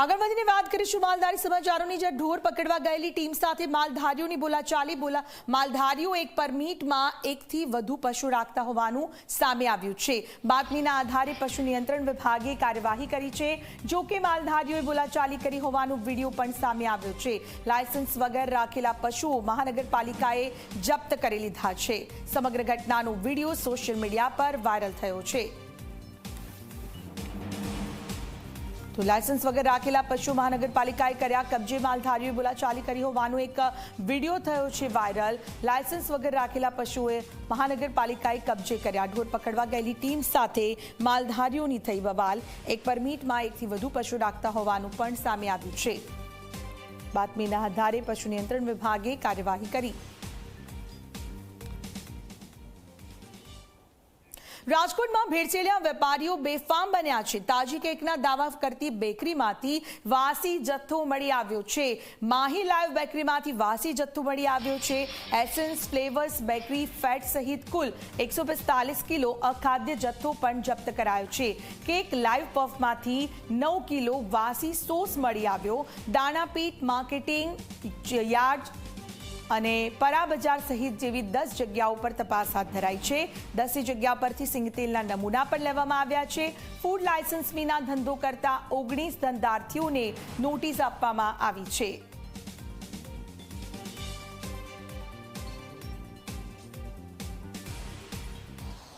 આગળ વધીને વાત કરીશું માલધારી સમાચારોની. જે ઢોર પકડવા ગયેલી ટીમ સાથે માલધારીઓની બોલાચાલી, બોલા માલધારીઓ એક પરમિટમાં એકથી વધુ પશુ રાખતા હોવાનું સામે આવ્યું છે. બાતમીના આધારે પશુ નિયંત્રણ વિભાગે કાર્યવાહી કરી છે. જો કે માલધારીઓએ બોલાચાલી કરી હોવાનો વીડિયો પણ સામે આવ્યો છે. લાયસન્સ વગર રાખેલા પશુઓ મહાનગરપાલિકાએ જપ્ત કરી લીધા છે. સમગ્ર ઘટનાનો વીડિયો સોશિયલ મીડિયા પર વાયરલ થયો છે. તો લાયસન્સ વગર રાખેલા પશુ મહાનગરપાલિકાએ કર્યા કબજે માલધારીઓએ બોલાચાલી કરી હોવાનો એક વીડિયો થયો છે વાયરલ. લાયસન્સ વગર રાખેલા પશુએ મહાનગરપાલિકાએ કબજે કર્યા. ઢોર પકડવા ગયેલી ટીમ સાથે માલધારીઓની થઈ બવાલ એક પરમિટમાં એકથી વધુ પશુ રાખતા હોવાનું પણ સામે આવ્યું છે. બાતમીના આધારે પશુ નિયંત્રણ વિભાગે કાર્યવાહી કરી. રાજકોટમાં ભેળસેલિયા વેપારીઓ બેફામ બન્યા છે. તાજી કેકના દાવા કરતી બેકરીમાંથી વાસી જથ્થો મળી આવ્યો છે. માહી લાઈવ બેકરીમાંથી વાસી જથ્થો મળી આવ્યો છે. એસેન્સ ફ્લેવર્સ બેકરી ફેટ સહિત કુલ એકસો કિલો અખાદ્ય જથ્થો પણ જપ્ત કરાયો છે. કેક લાઈવ પફમાંથી નવ કિલો વાસી સોસ મળી આવ્યો. દાણાપીઠ માર્કેટિંગ યાર્ડ અને પરા બજાર સહિત જેવી દસ જગ્યાઓ પર તપાસ હાથ ધરાઈ છે. દસે જગ્યા પરથી સિંગતેલના નમૂના પણ લેવામાં આવ્યા છે. ફૂડ લાયસન્સ વિના ધંધો કરતા ઓગણીસ ધંધાર્થીઓને નોટિસ આપવામાં આવી છે.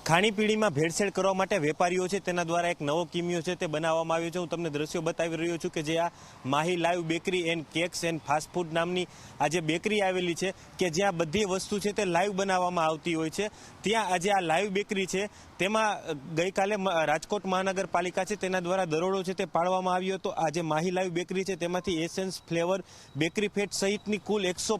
ખાણીપીણીમાં ભેળસેળ કરવા માટે વેપારીઓ છે, તેના દ્વારા એક નવો કિમિયો છે તે બનાવવામાં આવ્યો છે. હું તમને દ્રશ્યો બતાવી રહ્યો છું કે જે આ Mahi live bakery and cakes and fast food નામની આ જે બેકરી આવેલી છે કે જ્યાં બધી વસ્તુ છે તે લાઈવ બનાવવામાં આવતી હોય છે. ત્યાં આજે આ લાઈવ બેકરી છે, તેમાં ગઈકાલે રાજકોટ મહાનગરપાલિકા છે તેના દ્વારા દરોડો છે તે પાડવામાં આવ્યો હતો. આ જે માહી લાઈવ બેકરી છે તેમાંથી એસેન્સ ફ્લેવર બેકરી ફેટ સહિતની કુલ એકસો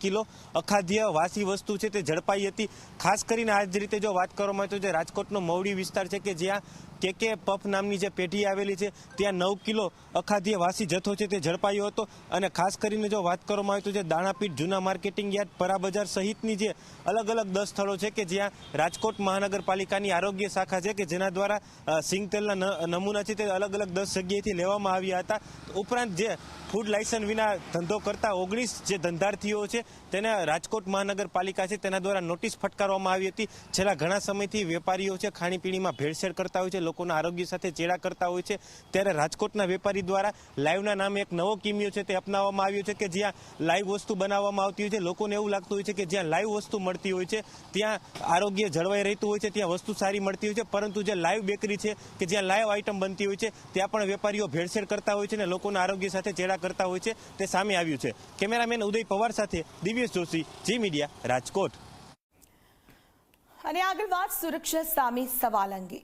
કિલો અખાદ્ય વાસી વસ્તુ છે તે ઝડપાઈ હતી. ખાસ કરીને આ જ રીતે જો વાત કરવામાં આવે તો જે રાજકોટનો મવડી વિસ્તાર છે કે જ્યાં કે કે પફ નામની જે પેટી આવેલી છે, ત્યાં નવ કિલો અખાદ્ય વાસી જથ્થો છે તે ઝડપાયો હતો અને ખાસ કરીને જો વાત કરવામાં આવે તો જે દાણાપીઠ જૂના માર્કેટિંગ યાર્ડ પરાબજાર સહિતની જે અલગ અલગ દસ સ્થળો છે કે જ્યાં રાજકોટ મહાનગરપાલિકાની આરોગ્ય શાખા છે કે જેના દ્વારા સિંગતેલના નમૂના છે તે અલગ અલગ દસ જગ્યાએથી લેવામાં આવ્યા હતા. ઉપરાંત જે ફૂડ લાયસન્સ વિના ધંધો કરતા ઓગણીસ જે ધંધાર્થીઓ છે તેને રાજકોટ મહાનગરપાલિકા છે તેના દ્વારા નોટિસ ફટકારવામાં આવી હતી. છેલ્લા ઘણા સમયથી વેપારીઓ છે ખાણીપીણીમાં ભેળસેળ કરતા હોય છે લોકોના આરોગ્ય સાથે ચેડા કરતા હોય છે. ત્યારે રાજકોટના વેપારી દ્વારા લાઈવના નામે એક નવો કિમિયો છે તે અપનાવવામાં આવ્યો છે કે જ્યાં લાઈવ વસ્તુ બનાવવામાં આવતી હોય છે. લોકોને એવું લાગતું હોય છે કે જ્યાં લાઈવ વસ્તુ મળતી હોય છે, ત્યાં આરોગ્ય જળવાઈ રહેતું હોય છે, ત્યાં વસ્તુ સારી મળતી હોય છે. પરંતુ જે લાઈવ બેકરી છે કે જ્યાં લાઈવ આઈટમ બનતી હોય છે, ત્યાં પણ વેપારીઓ ભેળસેળ કરતા હોય છે અને લોકોના આરોગ્ય સાથે ચેડા કરતા હોય છે. તે સામે આવ્યું છે. કેમેરામેન ઉદય પવાર સાથે દિવ્યેશ જોશી, જી મીડિયા, રાજકોટ. અને આગળ વાત સુરક્ષા સામે સવાલ અંગે.